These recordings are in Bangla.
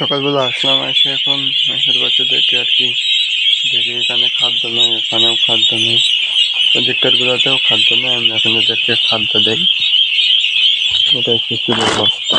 সকালবেলা আসলাম, এসে এখন হাঁসের বাচ্চাদেরকে আর কি দেখি, এখানে খাদ্য নেই, এখানেও খাদ্য নেই ওদিকটার খাদ্য নেই, আমি এখন এদেরকে খাদ্য দেই। এটাই শিশুর অবস্থা।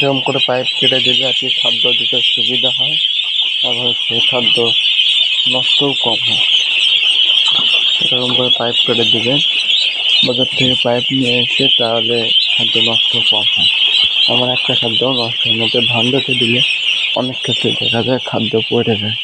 এরকম করে পাইপ কেটে দিলে আর কি খাদ্য দিতে সুবিধা হয়, তারপরে সেই খাদ্য নষ্টও কম হয়। এরকম করে পাইপ কেটে দিবেন বাজার থেকে পাইপ নিয়ে এসে তাহলে খাদ্য নষ্ট কম হয়। আমার একটা খাদ্য নষ্ট হয় ধান ধান দিলে অনেক ক্ষেত্রে দেখা যায় খাদ্য পড়ে যায়।